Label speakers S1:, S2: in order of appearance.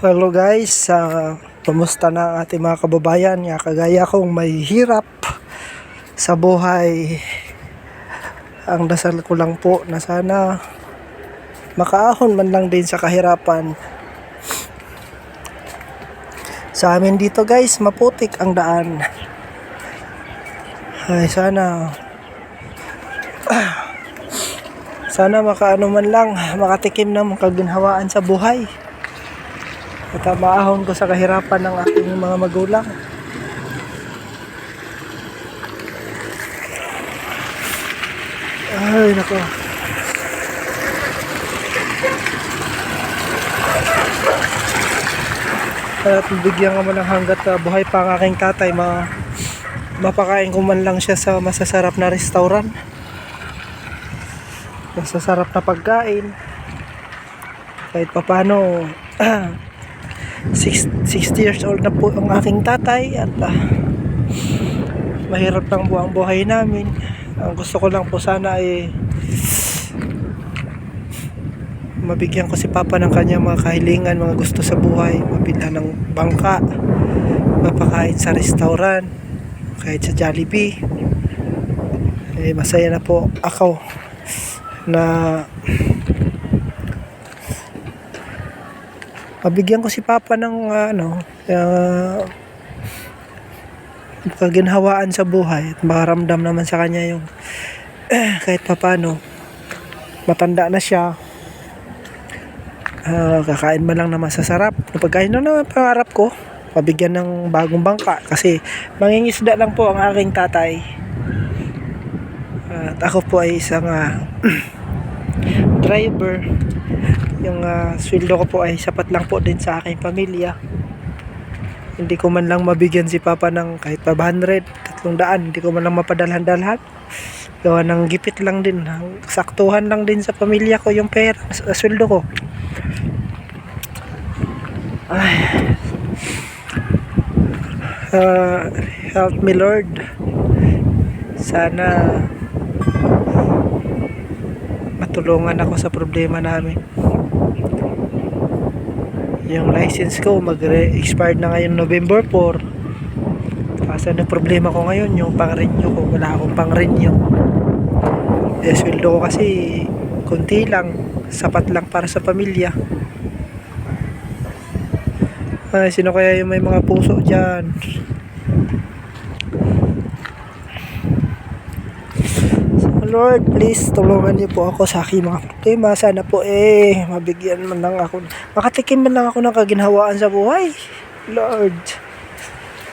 S1: Hello guys, uh, kumusta na ang ating mga kababayan? Nga kagaya kong may hirap sa buhay. Ang dasal ko lang po na sana makaahon man lang din sa kahirapan. Sa amin dito guys, maputik ang daan. Ay sana sana makaano man lang, makatikim ng kaginhawaan sa buhay. At ah, maahon ko sa kahirapan ng aking mga magulang. Ay, nako. At bigyan ka man ng hanggat na buhay pa ang aking tatay, ma mapakain ko man lang siya sa masasarap na restaurant. Masasarap na pagkain. Kahit papano, 60 years old na po ang aking tatay at ah, mahirap po ang buhay namin. Ang gusto ko lang po sana ay mabigyan ko si Papa ng kanyang mga kahilingan, mga gusto sa buhay, mabilhan ng bangka, mapakain sa restaurant, kahit sa Jollibee. Eh, masaya na po ako na mabigyan ko si Papa ng ah, ano, uh, kaginhawaan sa buhay at makaramdam naman sa kanya yung kahit papano matanda na siya. Ah, kakain man lang na masasarap na pagkain na naman pangarap ko mabigyan ng bagong bangka kasi mangingisda lang po ang aking tatay. At ako po ay isang ah, driver yung uh, sweldo ko po ay sapat lang po din sa aking pamilya hindi ko man lang mabigyan si Papa ng kahit 500, 300, hindi ko man lang mapadalhan-dalhan. Gawa ng gipit lang din, saktuhan lang din sa pamilya ko yung pera, s- sweldo ko. Ay. Ah, help me Lord. Sana matulungan ako sa problema namin. Yung license ko mag-expired na ngayon November 4. Kaso ang problema ko ngayon yung pang-renew ko. Wala akong pang-renew. Eh, sweldo ko kasi konti lang. Sapat lang para sa pamilya. Ay, sino kaya yung may mga puso dyan? Lord, please tulungan niyo po ako sa aking mga problema. Sana po eh, mabigyan man lang ako. Makatikim man lang ako ng kaginhawaan sa buhay. Lord.